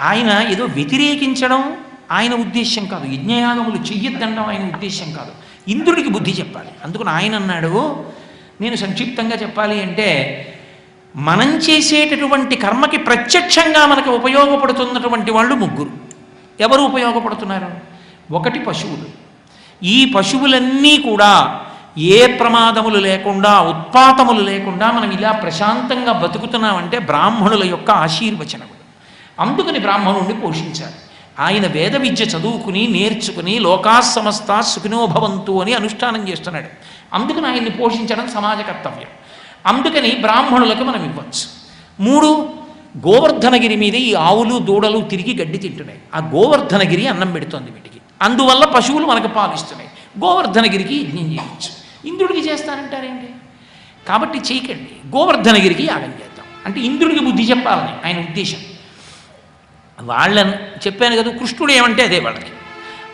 ఆయన ఏదో వ్యతిరేకించడం ఆయన ఉద్దేశ్యం కాదు. యజ్ఞయాగములు చెయ్యొద్దండం ఆయన ఉద్దేశ్యం కాదు. ఇంద్రుడికి బుద్ధి చెప్పాలి. అందుకని ఆయన అన్నాడు నేను సంక్షిప్తంగా చెప్పాలి అంటే మనం చేసేటటువంటి కర్మకి ప్రత్యక్షంగా మనకు ఉపయోగపడుతున్నటువంటి వాళ్ళు ముగ్గురు. ఎవరు ఉపయోగపడుతున్నారు? ఒకటి పశువులు. ఈ పశువులన్నీ కూడా ఏ ప్రమాదములు లేకుండా ఉత్పాతములు లేకుండా మనం ఇలా ప్రశాంతంగా బతుకుతున్నామంటే బ్రాహ్మణుల యొక్క ఆశీర్వచనం అందుకని బ్రాహ్మణుణ్ణి పోషించాలి. ఆయన వేద విద్య చదువుకుని నేర్చుకుని లోకా సమస్త సుఖినోభవంతు అని అనుష్ఠానం చేస్తున్నాడు. అందుకని ఆయన్ని పోషించడం సమాజ కర్తవ్యం. అందుకని బ్రాహ్మణులకు మనం ఇవ్వచ్చు. మూడు గోవర్ధనగిరి మీద ఈ ఆవులు దూడలు తిరిగి గడ్డి తింటున్నాయి. ఆ గోవర్ధనగిరి అన్నం పెడుతోంది వీటికి. అందువల్ల పశువులు మనకు పాలిస్తున్నాయి. గోవర్ధనగిరికి యజ్ఞం చేయవచ్చు. ఇంద్రుడికి చేస్తానంటారేంటి కాబట్టి చేయకండి. గోవర్ధనగిరికి యాగం చేద్దాం. అంటే ఇంద్రుడికి బుద్ధి చెప్పాలని ఆయన ఉద్దేశం. వాళ్ళని చెప్పాను కదా కృష్ణుడు ఏమంటే అదే వాళ్ళకి.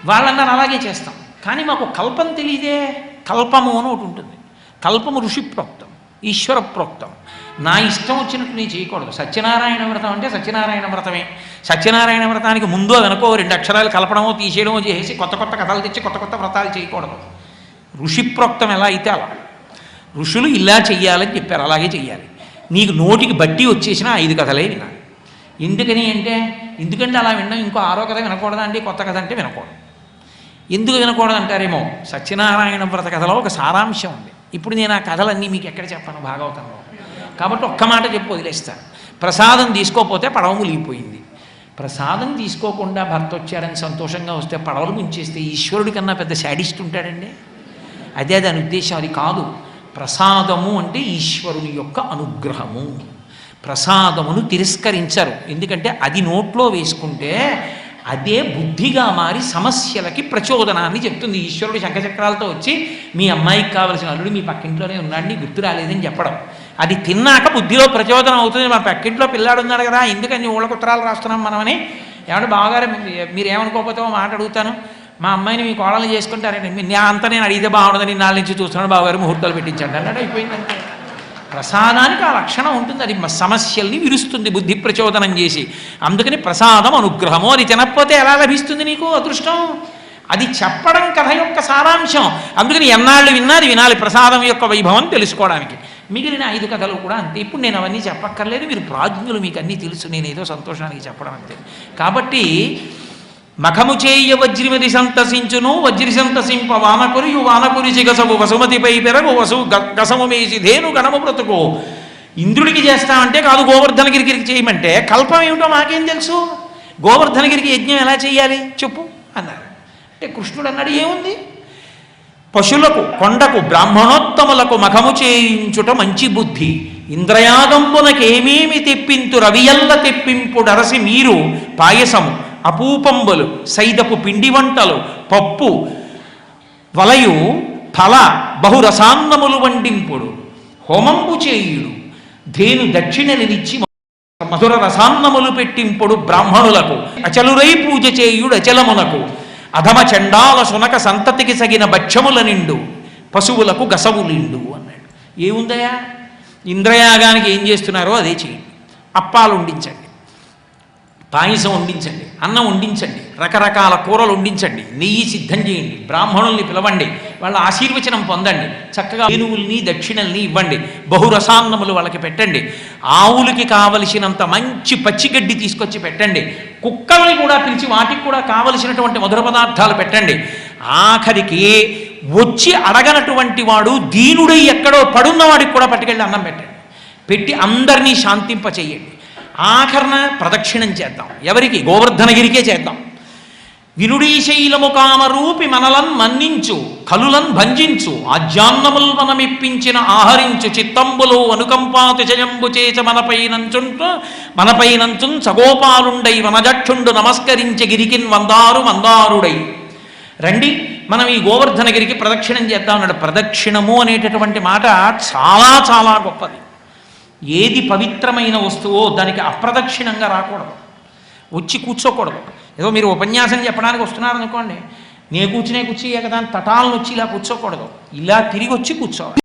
వాళ్ళన్నారు అలాగే చేస్తాం. కానీ మాకు కల్పం తెలియదే. కల్పము అని ఒకటి ఉంటుంది. కల్పము ఋషి ప్రోక్తం ఈశ్వర ప్రోక్తం. నా ఇష్టం వచ్చినట్టు నేను చేయకూడదు. సత్యనారాయణ వ్రతం అంటే సత్యనారాయణ వ్రతమే. సత్యనారాయణ వ్రతానికి ముందో వెనకో రెండు అక్షరాలు కలపడమో తీసేయడమో చేసి కొత్త కొత్త కథలు తెచ్చి కొత్త కొత్త వ్రతాలు చేయకూడదు. ఋషి ప్రోక్తం ఎలా అయితే అలా. ఋషులు ఇలా చెయ్యాలని చెప్పారు అలాగే చెయ్యాలి. నీకు నోటికి బట్టి వచ్చేసిన ఐదు కథలే వినాలి. ఎందుకని అంటే ఎందుకంటే అలా వినడం ఇంకో ఆరో కథ వినకూడదా అండి? కొత్త కథ అంటే వినకూడదు. ఎందుకు వినకూడదు అంటారేమో సత్యనారాయణ వ్రత కథలో ఒక సారాంశం ఉంది. ఇప్పుడు నేను ఆ కథలన్నీ మీకు ఎక్కడ చెప్పాను? భాగవతంలో. కాబట్టి ఒక్క మాట చెప్పి వదిలేస్తాను. ప్రసాదం తీసుకోపోతే పడవ ములిగిపోయింది ప్రసాదం తీసుకోకుండా భర్త వచ్చారని సంతోషంగా వస్తే పడవలు ముంచేస్తే ఈశ్వరుడి కన్నా పెద్ద శాడిస్ట్ ఉంటాడండి? అదే దాని ఉద్దేశం. అది కాదు. ప్రసాదము అంటే ఈశ్వరుని యొక్క అనుగ్రహము. ప్రసాదమును తిరస్కరించరు. ఎందుకంటే అది నోట్లో వేసుకుంటే అదే బుద్ధిగా మారి సమస్యలకి ప్రచోదనాన్ని చెప్తుంది. ఈశ్వరుడు శంఖచక్రాలతో వచ్చి మీ అమ్మాయికి కావలసిన అల్లుడు మీ పక్కింట్లోనే ఉన్నాడు గుర్తు రాలేదని చెప్పడం. అది తిన్నాక బుద్ధిలో ప్రచోదనం అవుతుంది. మా పక్కింట్లో పిల్లాడు ఉన్నాడు కదా ఎందుకని ఊళ్ళ ఉత్తరాలు రాస్తున్నాం మనమని? ఏమంటే బావగారు మీరు ఏమనుకోకపోతే మాట అడుగుతాను. మా అమ్మాయిని మీ కోడలు చేసుకుంటారండి మీ నా అంతా నేను అడిగితే బాగుండదని నాలుగు నుంచి చూస్తున్నాడు బావగారు ముహూర్తాలు పెట్టించండి. అన్నాడు. అయిపోయిందంటే ప్రసాదానికి ఆ లక్షణం ఉంటుంది. అది సమస్యల్ని విరుస్తుంది బుద్ధి ప్రచోదనం చేసి. అందుకని ప్రసాదం అనుగ్రహము అది తినకపోతే ఎలా లభిస్తుంది నీకు అదృష్టం? అది చెప్పడం కథ యొక్క సారాంశం. అందుకని ఎన్నాళ్ళు విన్నా అది వినాలి ప్రసాదం యొక్క వైభవం తెలుసుకోవడానికి. మిగిలిన ఐదు కథలు కూడా అంతే. ఇప్పుడు నేను అవన్నీ చెప్పక్కర్లేదు. మీరు ప్రాజ్ఞులు మీకు అన్నీ తెలుసు. నేను ఏదో సంతోషానికి చెప్పడం అంతే. కాబట్టి మఖము చేయ వజ్రిమది సంతసించును వజ్రి సంతసింప వానకురియు వానకురిచి గసము వసుమతిపై పెరగు వసు గసము మేసి ధేను గణము బ్రతుకు. ఇంద్రుడికి చేస్తామంటే కాదు గోవర్ధనగిరికి చేయమంటే కల్పం ఏమిటో మాకేం తెలుసు? గోవర్ధనగిరికి యజ్ఞం ఎలా చేయాలి? చెప్పు అన్నారు. అంటే కృష్ణుడు అన్నాడు ఏముంది? పశులకు కొండకు బ్రాహ్మణోత్తములకు మఖము చేయించుట మంచి బుద్ధి. ఇంద్రయాగంపునకేమేమి తెప్పింతు రవియల్ల తెప్పింపు డరసి మీరు పాయసము. అపూపంబులు సైదపు పిండి వంటలు పప్పు వలయు ఫల బహురసాన్నములు వండింపుడు హోమంబు చేయుడు ధేను దక్షిణనిచ్చి మధుర రసాన్నములు పెట్టింపుడు బ్రాహ్మణులకు అచలురై పూజ చేయుడు అచలమునకు అధమ చండాల సునక సంతతికి సగిన బచ్చముల నిండు పశువులకు గసవులిండు అన్నాడు. ఏముందయా ఇంద్రయాగానికి ఏం చేస్తున్నారో అదే చేయండి. అప్పాలు వండించండి. పాయసం వండించండి అన్నం వండించండి రకరకాల కూరలు వండించండి నెయ్యి సిద్ధం చేయండి బ్రాహ్మణుల్ని పిలవండి వాళ్ళ ఆశీర్వచనం పొందండి చక్కగా ఏనుగుల్ని దక్షిణల్ని ఇవ్వండి బహురసాన్నములు వాళ్ళకి పెట్టండి ఆవులకి కావలసినంత మంచి పచ్చిగడ్డి తీసుకొచ్చి పెట్టండి కుక్కల్ని కూడా పిలిచి వాటికి కూడా కావలసినటువంటి మధుర పదార్థాలు పెట్టండి. ఆఖరికి వచ్చి అడగనటువంటి వాడు దీనుడై ఎక్కడో పడున్న వాడికి కూడా పట్టుకెళ్ళి అన్నం పెట్టండి. పెట్టి అందరినీ శాంతింపచెయ్యండి ఆఖరణ ప్రదక్షిణం చేద్దాం. ఎవరికి? గోవర్ధనగిరికే చేద్దాం. వినుడీశైలము కామరూపి మనలన్ మన్నించు కలులన్ భంజించు ఆజ్యాన్నముల్ మనమిప్పించిన ఆహరించు చిత్తంబులో అనుకంపాతి జయంబు చేచ మనపైనంచుంటు మనపైనంచున్ సగోపాలుండై వనజక్షుండు నమస్కరించ గిరికిన్ వందారు మందారుడై. రండి మనం ఈ గోవర్ధనగిరికి ప్రదక్షిణం చేద్దాం అన్నాడు. ప్రదక్షిణము అనేటటువంటి మాట చాలా చాలా గొప్పది. ఏది పవిత్రమైన వస్తువో దానికి అప్రదక్షిణంగా రాకూడదు. వచ్చి కూర్చోకూడదు. ఏదో మీరు ఉపన్యాసం చెప్పడానికి వస్తున్నారనుకోండి నేను కూర్చునే కూర్చి కదా తటాలను వచ్చి ఇలా కూర్చోకూడదు. ఇలా తిరిగి వచ్చి కూర్చోవాలి.